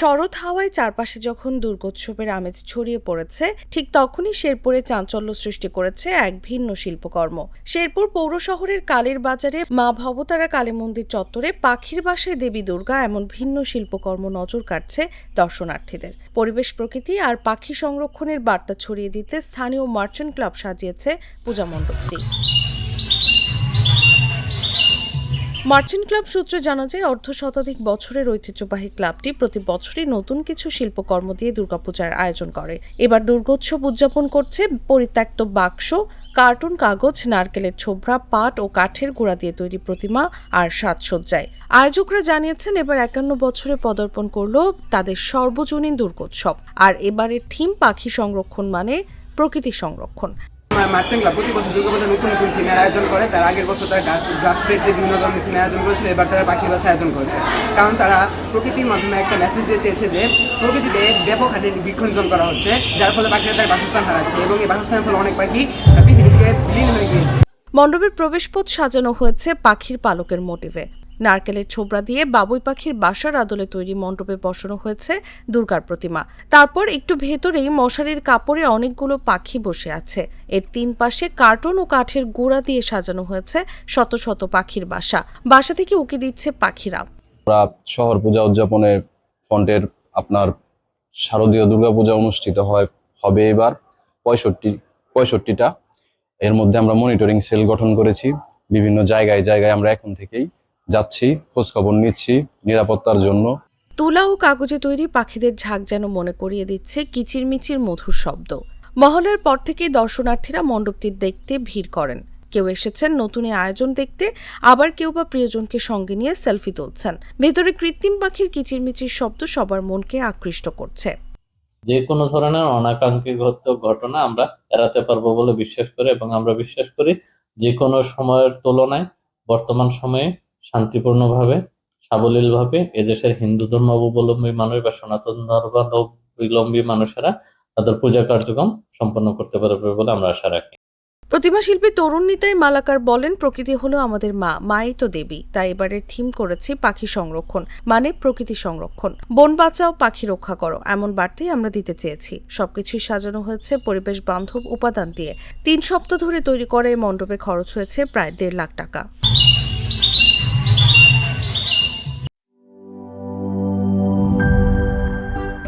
শরৎ হাওয়ায় চারপাশে যখন দুর্গোৎসবের আমেজ ছড়িয়ে পড়েছে, ঠিক তখনই শেরপুরে চাঞ্চল্য সৃষ্টি করেছে এক ভিন্ন শিল্পকর্ম। শেরপুর পৌর শহরের কালের বাজারে মা ভবতারা কালী মন্দির চত্বরে পাখির বাসায় দেবী দুর্গা এমন ভিন্ন শিল্পকর্ম নজর কাটছে দর্শনার্থীদের। পরিবেশ প্রকৃতি আর পাখি সংরক্ষণের বার্তা ছড়িয়ে দিতে স্থানীয় মার্চেন্ট ক্লাব সাজিয়েছে পূজা মণ্ডপটি। মার্চেন্ট ক্লাব সূত্রে জানা যায় অর্ধ শতাধিক বছরের ঐতিহ্যবাহী ক্লাবটি প্রতি বছরই নতুন কিছু শিল্পকর্ম দিয়ে দুর্গাপূজার আয়োজন করে। এবার দুর্গোৎসব উদযাপন করছে পরিত্যক্ত বাক্স, কার্টুন কাগজ, নারকেলের ছোবড়া পাট ও কাঠের গোড়া দিয়ে তৈরি প্রতিমা আর সাজসজ্জায়। আয়োজকরা জানিয়েছেন, এবার একান্ন বছরে পদার্পণ করল তাদের সর্বজনীন দুর্গোৎসব। আর এবারের থিম পাখি সংরক্ষণ মানে প্রকৃতি সংরক্ষণ। মার্চেন্ট ক্লাব প্রতি বছর দুর্গাপূজা নতুন নতুন থিমের আয়োজন করে। তার আগের বছর তারা গাছ গাছ প্লেট দিয়ে বিভিন্ন ধরনের থিমের আয়োজন করেছিল, এবার তারা পাখির বাসা আয়োজন করেছে। কারণ তারা প্রকৃতির মাধ্যমে একটা মেসেজ দিয়ে চেয়েছে যে, প্রকৃতিতে ব্যাপক হারে বৃক্ষনিধন করা হচ্ছে, যার ফলে পাখিরা তার বাসস্থান হারাচ্ছে এবং এই বাসস্থানের ফলে অনেক পাখি পৃথিবী থেকে বিলীন হয়ে গিয়েছে। মণ্ডপের প্রবেশপথ সাজানো হয়েছে পাখির পালকের মোটিভে নারকেলের ছোবড়া দিয়ে বাবুই পাখির বাসার আদলে তৈরি মণ্ডপে বসানো হয়েছে দুর্গার প্রতিমা। তারপর একটু ভেতরেই মশারির কাপড়ে অনেকগুলো পাখি বসে আছে। এর তিন পাশে কার্টুন ও কাঠের গোড়া দিয়ে সাজানো হয়েছে শত শত পাখির বাসা। বাসা থেকে উকি দিচ্ছে পাখিরা। শহর পূজা উদযাপনের ফন্টের আপনার শারদীয় দুর্গাপূজা অনুষ্ঠিত হয়, হবে এবার পঁয়ষট্টি, পঁয়ষট্টিটা। এর মধ্যে আমরা মনিটরিং সেল গঠন করেছি। বিভিন্ন জায়গায় জায়গায় আমরা এখন থেকেই যাচ্ছি খোঁজখবর নিচ্ছি নিরাপত্তার জন্য। তুলা ও কাগজে তৈরি পাখিদের ঝাঁক যেন মনে করিয়ে দিচ্ছে কিচিরমিচির মধুর শব্দ। মহলের পর থেকেই দর্শনার্থীরা মণ্ডপটি দেখতে ভিড় করেন। কেউ এসেছেন নতুন এই আয়োজন দেখতে আবার কেউ বা প্রিয়জনকে সঙ্গে নিয়ে সেলফি তুলছেন। ভেতরে কৃত্রিম পাখির কিচিরমিচির শব্দ সবার মনকে আকৃষ্ট করছে। যে কোনো ধরনের অনাকাঙ্ক্ষিত ঘটনা আমরা এড়াতে পারব বলে বিশ্বাস করি এবং আমরা বিশ্বাস করি যে কোনো সময়ের তুলনায় বর্তমান সময়ে শান্তিপূর্ণভাবে, সাবলীলভাবে এদেশের হিন্দু ধর্মাবলম্বী মানুষ বা সনাতন ধর্মাবলম্বী মানুষেরা তাদের পূজা কার্যক্রম সম্পন্ন করতে পারবে বলে আমরা আশা রাখি। প্রতিমা শিল্পী তরুণ নিতাই মালাকার বলেন, প্রকৃতি হলো আমাদের মা, মাই তো দেবী, তাই এবারের থিম করেছি পাখি সংরক্ষণ মানে প্রকৃতি সংরক্ষণ। বন বাঁচাও, পাখি রক্ষা করো, এমন বার্তাই আমরা দিতে চেয়েছি। সবকিছুই সাজানো হয়েছে পরিবেশ বান্ধব উপাদান দিয়ে। তিন সপ্তাহ ধরে তৈরি করে এই মণ্ডপে খরচ হয়েছে প্রায় দেড় লাখ টাকা।